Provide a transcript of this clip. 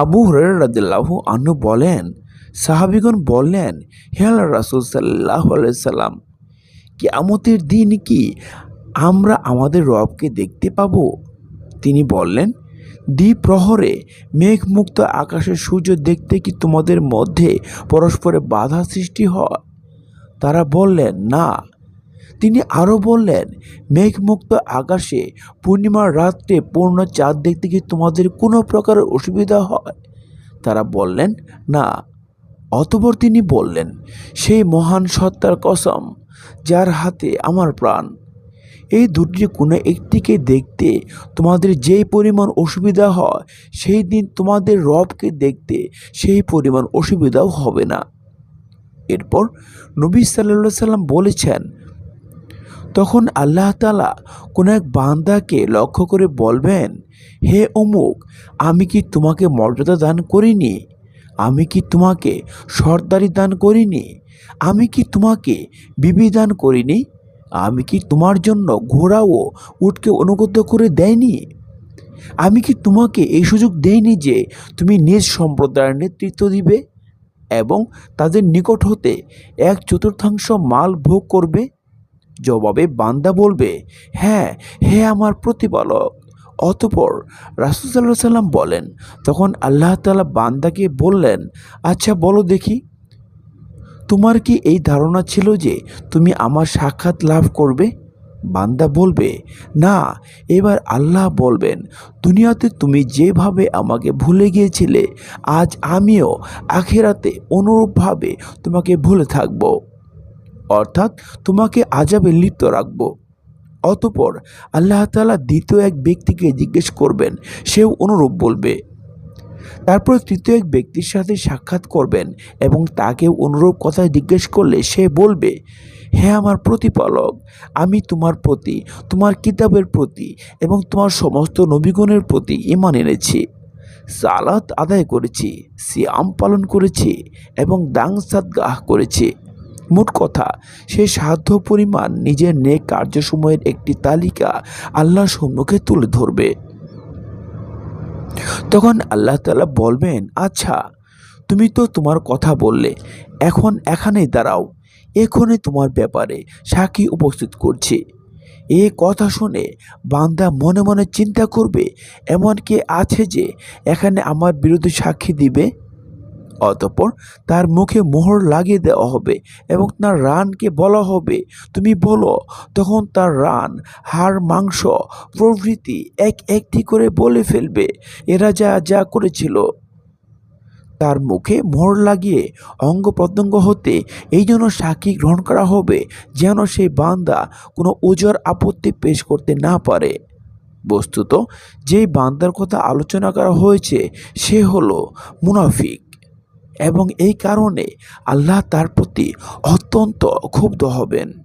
আবু হরের আনু বলেন, সাহাবিগণ বললেন, হে আল্লাহ রাসুল সাল্লাহ সাল্লাম, কেয়ামতের দিন কি আমরা আমাদের রবকে দেখতে পাব? তিনি বললেন দ্বিপ্রহরে মেঘমুক্ত আকাশের সূর্য দেখতে কি তোমাদের মধ্যে পরস্পরে বাধা সৃষ্টি হয়? তারা বললেন, না। তিনি আরও বললেন, মেঘমুক্ত আকাশে পূর্ণিমার রাত্রে পূর্ণ চাঁদ দেখতে কি তোমাদের কোনো প্রকারের অসুবিধা হয়? তারা বললেন, না। অতপর তিনি বললেন, সেই মহান সত্তার কসম, যার হাতে আমার প্রাণ। এই দুটির কোনো একটিকে দেখতে তোমাদের যেই পরিমাণ অসুবিধা হয়, সেই দিন তোমাদের রবকে দেখতে সেই পরিমাণ অসুবিধাও হবে না। এরপর নবী সাল্লা সাল্লাম বলেছেন তখন আল্লাহ তালা কোনো এক বান্দাকে লক্ষ্য করে বলবেন, হে অমুক, আমি কি তোমাকে মর্যাদা দান করিনি? আমি কি তোমাকে সর্দারি দান করিনি? আমি কি তোমাকে বিবি দান করিনি? আমি কি তোমার জন্য ঘোড়া ও উটকে অনুগত করে দেয়নি? আমি কি তোমাকে এই সুযোগ দেইনি যে তুমি নিজ সম্প্রদায়ের নেতৃত্ব দিবে এবং তাদের নিকট হতে এক চতুর্থাংশ মাল ভোগ করবে? জবাবে বান্দা বলবে হ্যাঁ হে আমার প্রতিপালক। অতপর রাসুসাল্লাহ সাল্লাম বলেন, তখন আল্লাহ তালা বান্দাকে বললেন আচ্ছা বলো দেখি, তোমার কি এই ধারণা ছিল যে তুমি আমার সাক্ষাৎ লাভ করবে? বান্দা বলবে, না, এবার আল্লাহ বলবেন, দুনিয়াতে তুমি যেভাবে আমাকে ভুলে গিয়েছিলে, আজ আমিও আখেরাতে অনুরূপভাবে তোমাকে ভুলে থাকব। অর্থাৎ তোমাকে আজাবে লিপ্ত রাখব। অতপর আল্লাহ তালা দ্বিতীয় এক ব্যক্তিকে জিজ্ঞেস করবেন, সেও অনুরূপ বলবে। তারপর তৃতীয় এক ব্যক্তির সাথে সাক্ষাৎ করবেন এবং তাকে অনুরূপ কথা জিজ্ঞেস করলে সে বলবে, হে আমার প্রতিপালক, আমি তোমার প্রতি, তোমার কিতাবের প্রতি এবং তোমার সমস্ত নবীগণের প্রতি ইমান এনেছি। সালাত আদায় করেছি, সিয়াম পালন করেছি এবং দাং সাদগাহ করেছি। মোট কথা, সে সাধ্য পরিমাণ নিজের নেক কার্যসময়ের একটি তালিকা আল্লাহর সম্মুখে তুলে ধরবে। তখন আল্লাহ তালা বলবেন আচ্ছা তুমি তো তোমার কথা বললে, এখন এখানেই দাঁড়াও, এখনই তোমার ব্যাপারে সাক্ষী উপস্থিত করছি। এ কথা শুনে বান্দা মনে মনে চিন্তা করবে, এমন কে আছে যে এখানে আমার বিরুদ্ধে সাক্ষী দিবে? অতঃপর তার মুখে মোহর লাগিয়ে দেওয়া হবে এবং তার রানকে বলা হবে, তুমি বলো। তখন তার রান, হাড়, মাংস, প্রভৃতি এক একটি করে বলে ফেলবে এরা যা যা করেছিল। তার মুখে মোহর লাগিয়ে অঙ্গ প্রত্যঙ্গ হতে এই জন্য সাক্ষী গ্রহণ করা হবে যেন সেই বান্দা কোনো ওজর আপত্তি পেশ করতে না পারে। বস্তুত, যেই বান্দার কথা আলোচনা করা হয়েছে সে হলো মুনাফিক। এবং এই কারণে আল্লাহ তার প্রতি অত্যন্ত ক্ষুব্ধ হবেন।